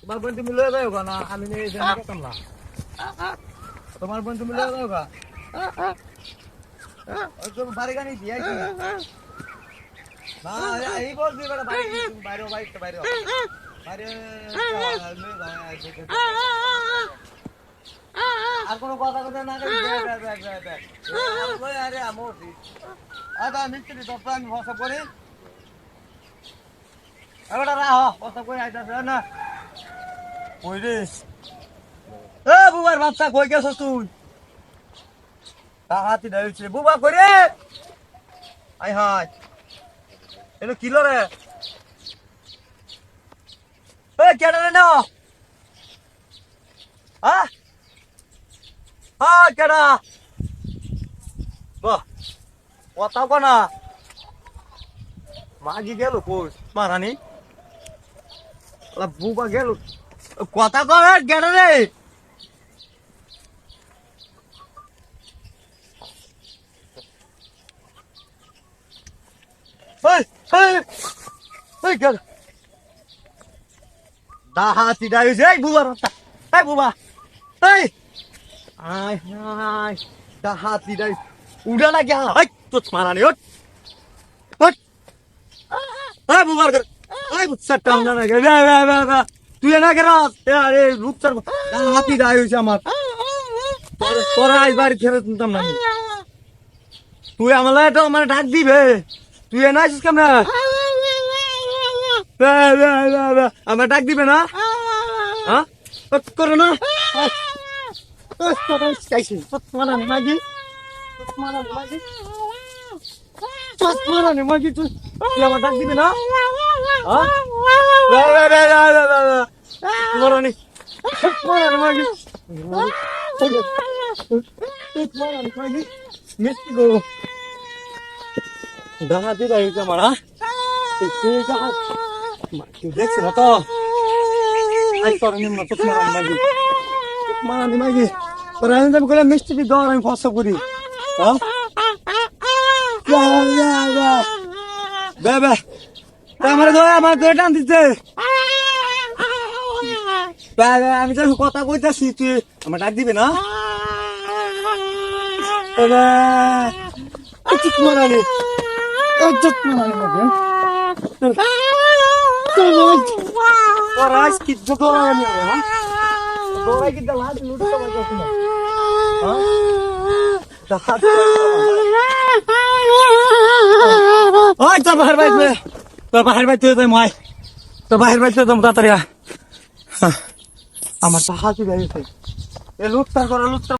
তোমার বোন তুমি লয়ে যাও না, আমি নিয়ে করতাম না তোমার বোন তুমি লয়ে যাও গা। ওই তো বাড়ি গানি দিয়ে কি না, এই বলছি, বেটা বাইরে তুমি বাইরে বাইরে বাইরে বাইরে, আর কোনো কথা কথা না আরে আমো আদা মিস্ত্রি তো আমি ভরসা করি এবারে রাহ ভরসা করে আইতাছে না। এ, বুবার বাচ্চা কই গেছস তুই? হাতি ধরেছে বুবা করে আই হাই এটা কিলো রে এ কেডা রে না? হ্যাঁ হ্যাঁ কেডা বাহ, কথা কোনা মাগি গেল কই? মারানি? ওলা বুবা গেল কথা কয় কেডা রে buba rata, hey buba, hey, ay, ay, daha tidak yüz, udah lagi, hey, tut mana nih, hut, hut, hey buba ker, তুই না কেরাস আরে, রূপচার হাতি দায় হয়েছে আমার। তোরা আজ বাড়ি নিতাম না তুই আমার এটা আমার ডাক দিবে। তুই এ না আসিস কেমন আমার ডাক দিবে না? হ্যাঁ? না। মাগি। মাগি তুই। তুই আমার ডাক দিবে না। মারানি মারানি মাগি মারানি মাগি মিষ্টি গো ডাহাতি দাঁড়িয়েছে আমার হ্যাঁ তুই দেখছি না তো আজ তোর নিম্ন তোর মারানি মাগি মারানি মাগি তোর আমি মিষ্টি দি দর আমি ফসা করি হ্যাঁ যা, যা, যা। বে আমার টান বে, আমি তো কথা কইতাছি তুই আমার ডাক দিবে না? মারানি মারানি কি জোর আমি হ্যাঁ? তোর কি দালাত লুট বাহির বাইতে তোর বাহির বাইর তুই মই। তোর বাহির বাইতে তুমি তাড়াতাড়ি। আমার সাহায্য দিয়ে এ লুটতার করে লুটতার